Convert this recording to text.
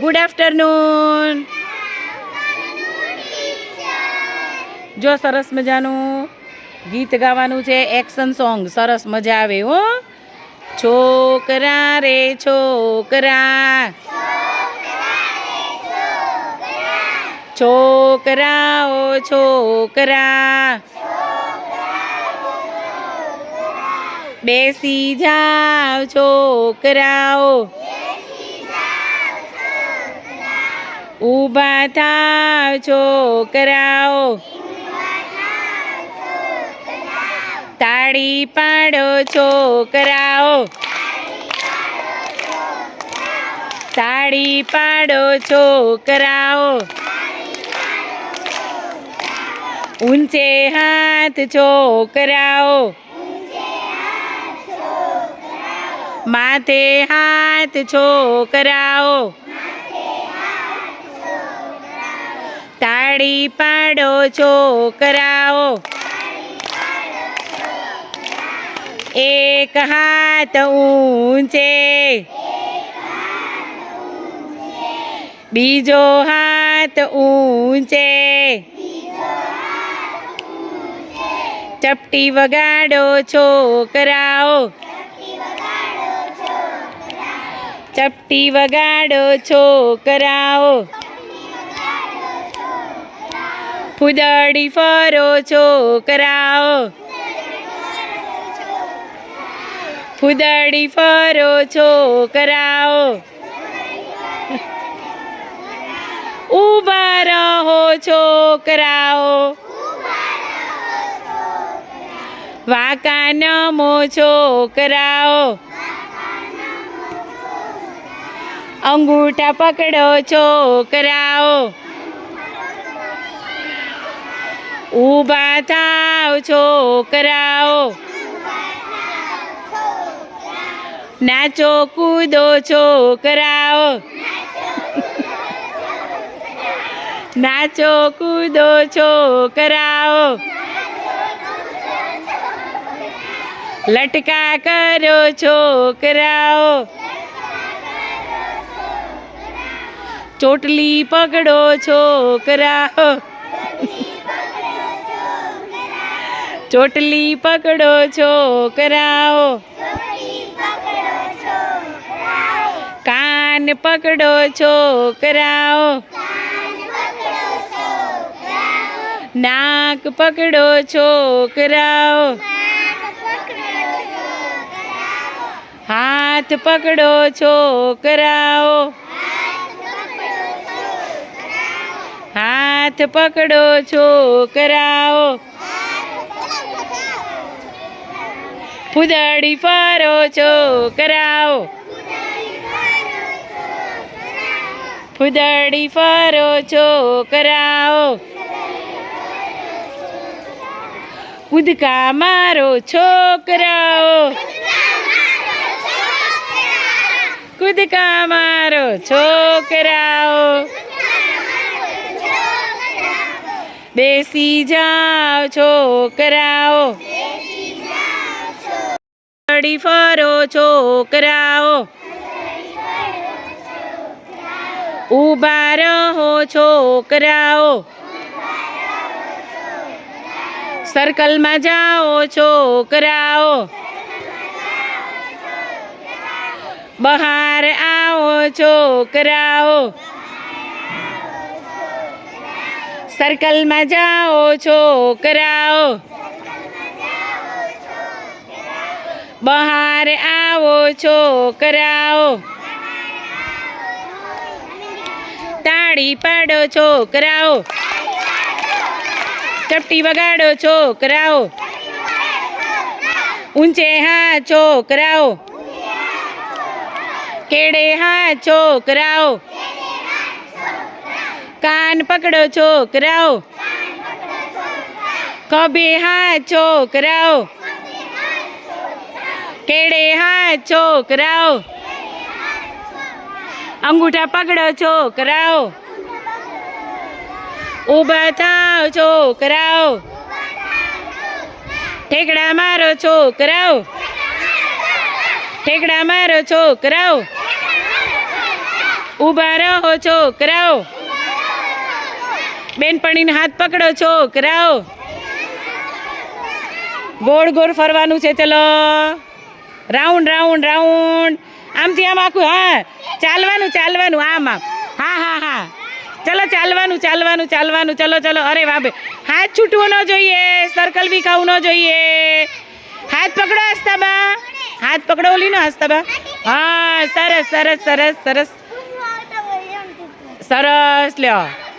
Good afternoon જો સરસ મજાનું ગીત ગાવાનું છે એક્શન સોંગ સરસ મજા આવે હો. છોકરા રે, છોકરા. છોકરાઓ, છોકરા. બેસી જાઓ, છોકરાઓ. ઊભા થાવ છોકરાઓ તાળી પાડો છોકરાઓ તાળી પાડો છોકરાઓ ઊંચે હાથ છોકરાઓ માથે હાથ છોકરાઓ તાળી પાડો છોકરાઓ. એક હાથ ઊંચે. બીજો હાથ ઊંચે. ચપટી વગાડો છોકરાઓ. ચપટી વગાડો છોકરાઓ. ફૂદડી ફરો છોકરાઓ. ફૂદડી ફરો છોકરાઓ. ઊભા રહો છોકરાઓ. વાકા નમો છોકરાઓ. અંગૂઠા પકડો છોકરાઓ. ઊભા થાવ છોકરાઓ નાચો કૂદો છોકરાઓ નાચો કૂદો છોકરાઓ લટકા કરો છોકરાઓ ચોટલી પકડો છોકરાઓ ચોટલી પકડો છોકરાઓ કાન પકડો છોકરાઓ નાક પકડો છોકરાઓ હાથ પકડો છોકરાઓ હાથ પકડો છોકરાઓ ફૂદડી ફરો છોકરાઓ ફૂદડી ફરો છોકરાઓ કૂદકા મારો છોકરાઓ કૂદકા મારો છોકરાઓ બેસી જાઓ છોકરાઓ ફૂદડી ફરો છોકરાઓ ઊભા રહો છોકરાઓ સર્કલમાં જાઓ છોકરાઓ બહાર આવો છોકરાઓ સર્કલમાં જાઓ છોકરાઓ બહાર આવો છોકરાઓ તાળી પાડો છોકરાઓ ચપટી વગાડો છોકરાઓ ઊંચે હા છોકરાઓ કેડે હા છોકરાઓ કાન પકડો છોકરાઓ કભે હા છોકરાઓ કેડે હા છોકરાઓ? અંગૂઠા પકડો છોકરાઓ. ઊભા થાવ છોકરાઓ. ઠેકડા મારો છોકરાઓ. ઠેકડા મારો છોકરાઓ. ઊભા રહો છોકરાઓ. બેનપણીને હાથ પકડો છોકરાઓ. ગોળ ગોળ ફરવાનું છે, ચલો. Round round round. આમથી આમ આખું હા. ચાલવાનું ચાલવાનું આમ આમ. હા હા હા. ચલો ચાલવાનું ચાલવાનું ચાલવાનું. ચલો ચલો. અરે વાહ હાથ છૂટવો ન જોઈએ. સર્કલ બી ખાવું ન જોઈએ. હાથ પકડો હસ્તાબા. હાથ પકડો ઓલી નો હસ્તાબા. હા સરસ સરસ સરસ સરસ. સરસ લ્યો.